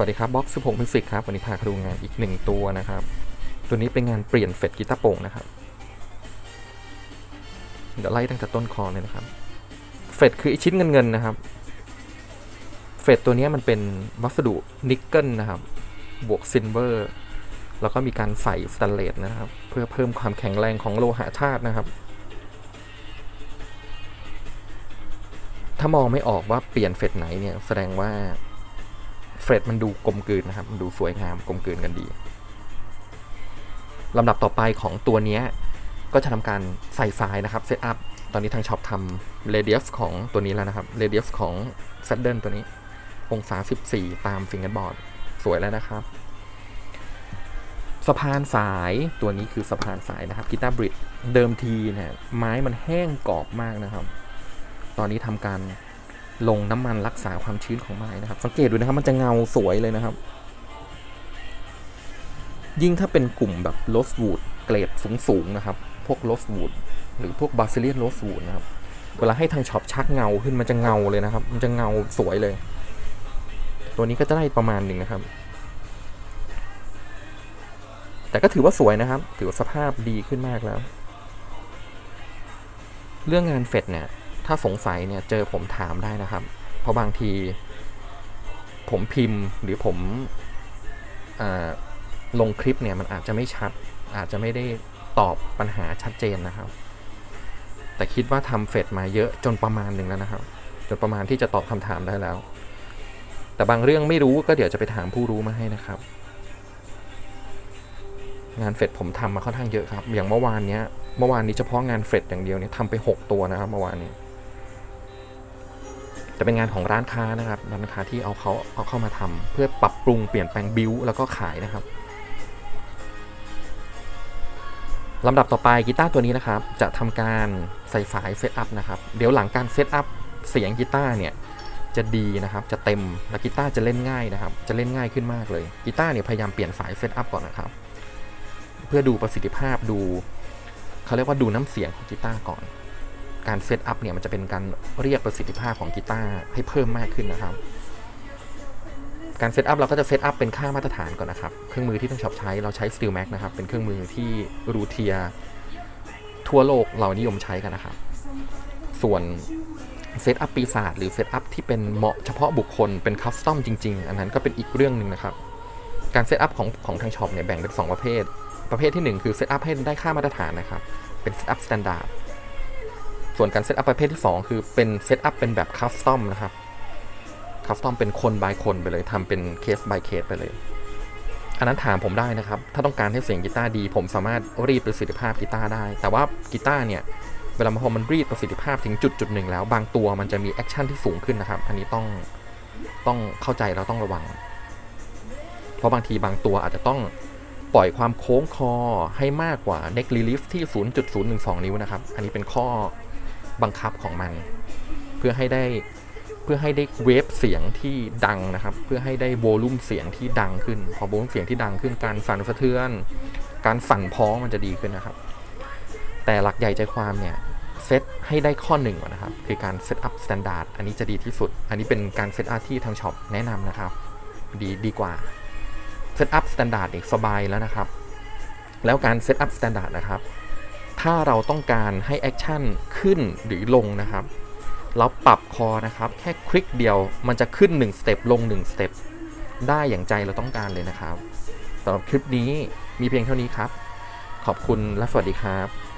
วัสดีครับบ็อกซ์16มิวสิกครับวันนี้พาดูงานอีกหนึ่งตัวนะครับ ตัวนี้เป็นงานเปลี่ยนเฟดกีตาร์โป่งนะครับ เดี๋ยวไล่ตั้งแต่ต้นคอเลยนะครับ เฟดคือไอชิ้นเงินเงินนะครับ เฟดตัวนี้มันเป็นวัสดุนิกเกิลนะครับ บวกซิลเวอร์ แล้วก็มีการใส่สแตนเลสนะครับ เพื่อเพิ่มความแข็งแรงของโลหะธาตุนะครับ ถ้ามองไม่ออกว่าเปลี่ยนเฟดไหนเนี่ยแสดงว่า รดมันดูกลมกลืนนะครับ มันดูสวยงามกลมกลืนกันดีลำดับต่อไปของตัวนี้ก็จะทำการใส่ไฟล์นะครับเซตอัพตอนนี้ทางช็อปทำ radius ของตัวนี้แล้วนะครับ radius ของ s a d d l e ตัวนี้ องศา 14 ตามฟิงเกอร์บอร์ดสวยแล้วนะครับ สะพานสายตัวนี้คือสะพานสายนะครับกีตาร์บริดเดิมทีเนี่ยไม้มันแห้งกรอบมากนะครับ ตอนนี้ทำการ ลงน้ำมันรักษาความชื้นของไม้นะครับ สังเกตดูนะครับมันจะเงาสวยเลยนะครับ ยิ่งถ้าเป็นกลุ่มแบบโรสวูดเกรดสูงๆนะครับ พวกโรสวูดหรือพวกบาซิเลียนโรสวูดนะครับ เวลาให้ทางช็อปชักเงาขึ้นมันจะเงาเลยนะครับ มันจะเงาสวยเลย ตัวนี้ก็จะได้ประมาณหนึ่งนะครับ แต่ก็ถือว่าสวยนะครับ ถือว่าสภาพดีขึ้นมากแล้ว เรื่องงานเฟดเนี่ย ถ้าสงสัยเนี่ยเจอผมถามได้นะครับ เพราะบางที ผมพิมพ์หรือผมอลงคลิปเนี่ยมันอาจจะไม่ชัด อาจจะไม่ได้ตอบปัญหาชัดเจนนะครับ แต่คิดว่าทำเฟดมาเยอะจนประมาณหนึ่งแล้วนะครับ จนประมาณที่จะตอบคำถามได้แล้ว แต่บางเรื่องไม่รู้ก็เดี๋ยวจะไปถามผู้รู้มาให้นะครับ งานเฟดผมทำมาค่อนข้างเยอะครับ อย่างเมื่อวานเนี้ยเมื่อวานนี้เฉพาะงานเฟดอย่างเดียวเนี่ยทำไป 6 ตัวนะครับเมื่อวานนี้ จะเป็นงานของร้านค้านะครับร้านค้าที่เอาเขาเอาเข้ามาทำเพื่อปรับปรุงเปลี่ยนแปลงบิวแล้วก็ขายนะครับลำดับต่อไปกีตาร์ตัวนี้นะครับ จะทำการใส่สายเซตอัพนะครับ เดี๋ยวหลังการเซตอัพเสียงกีตาร์เนี่ยจะดีนะครับ จะเต็มและกีตาร์จะเล่นง่ายนะครับ จะเล่นง่ายขึ้นมากเลยกีตาร์เนี่ยพยายามเปลี่ยนสายเซตอัพก่อนนะครับ เพื่อดูประสิทธิภาพดูเขาเรียกว่าดูน้ำเสียงของกีตาร์ก่อน การเซตอัพเนี่ยมันจะเป็นการเรียกประสิทธิภาพของกีตาร์ให้เพิ่มมากขึ้นนะครับ การเซตอัพเราก็จะเซตอัพเป็นค่ามาตรฐานก่อนนะครับ เครื่องมือที่ต้องชอบใช้เราใช้ Steel Max นะครับ เป็นเครื่องมือที่รูเทียทั่วโลกเรานิยมใช้กันนะครับ ส่วนเซตอัพปีศาจหรือเซตอัพที่เป็นเหมาะเฉพาะบุคคลเป็นคัสตอมจริง ๆ อันนั้นก็เป็นอีกเรื่องหนึ่งนะครับ การเซตอัพของของทางช็อปเนี่ยแบ่งเป็น 2 ประเภท ประเภทที่ 1 คือเซตอัพให้ได้ค่ามาตรฐานนะครับ เป็นเซตอัพสแตนดาร์ด ส่วนการเซตอัพประเภทที่ 2 คือเป็นเซตอัพเป็นแบบคัสตอมนะครับคัสตอมเป็นคน by คนไปเลยทำเป็นเคส by เคสไปเลย อันนั้นถามผมได้นะครับ ถ้าต้องการให้เสียงกีตาร์ดี ผมสามารถรีดประสิทธิภาพกีตาร์ได้ แต่ว่ากีตาร์เนี่ยเวลาพอมันรีดประสิทธิภาพถึงจุดจุดหนึ่งแล้วบางตัวมันจะมีแอคชั่นที่สูงขึ้นนะครับ อันนี้ต้องต้องเข้าใจแล้วต้องระวัง เพราะบางทีบางตัวอาจจะต้องปล่อยความโค้งคอให้มากกว่า neck relief ที่ 0.012 นิ้วนะครับ อันนี้เป็นข้อ บังคับของมัน เพื่อให้ได้เพื่อให้ได้เวฟเสียงที่ดังนะครับ เพื่อให้ได้โวลูมเสียงที่ดังขึ้น พอโวลูมเสียงที่ดังขึ้นการสั่นสะเทือน การสั่นพ้องมันจะดีขึ้นนะครับ แต่หลักใหญ่ใจความเนี่ยเซตให้ได้ข้อหนึ่งก่อนนะครับ คือการเซตอัพสแตนดาร์ดอันนี้จะดีที่สุด อันนี้เป็นการเซตอัพที่ทางช็อปแนะนำนะครับ ดีดีกว่าเซตอัพสแตนดาร์ดอีกสบายแล้วนะครับ แล้วการเซตอัพสแตนดาร์ดนะครับ ถ้าเราต้องการให้แอคชั่นขึ้นหรือลงนะครับ เราปรับคอนะครับ แค่คลิกเดียวมันจะขึ้น1สเต็ปลง1สเต็ปได้อย่างใจเราต้องการเลยนะครับสำหรับคลิปนี้มีเพียงเท่านี้ครับ ขอบคุณและสวัสดีครับ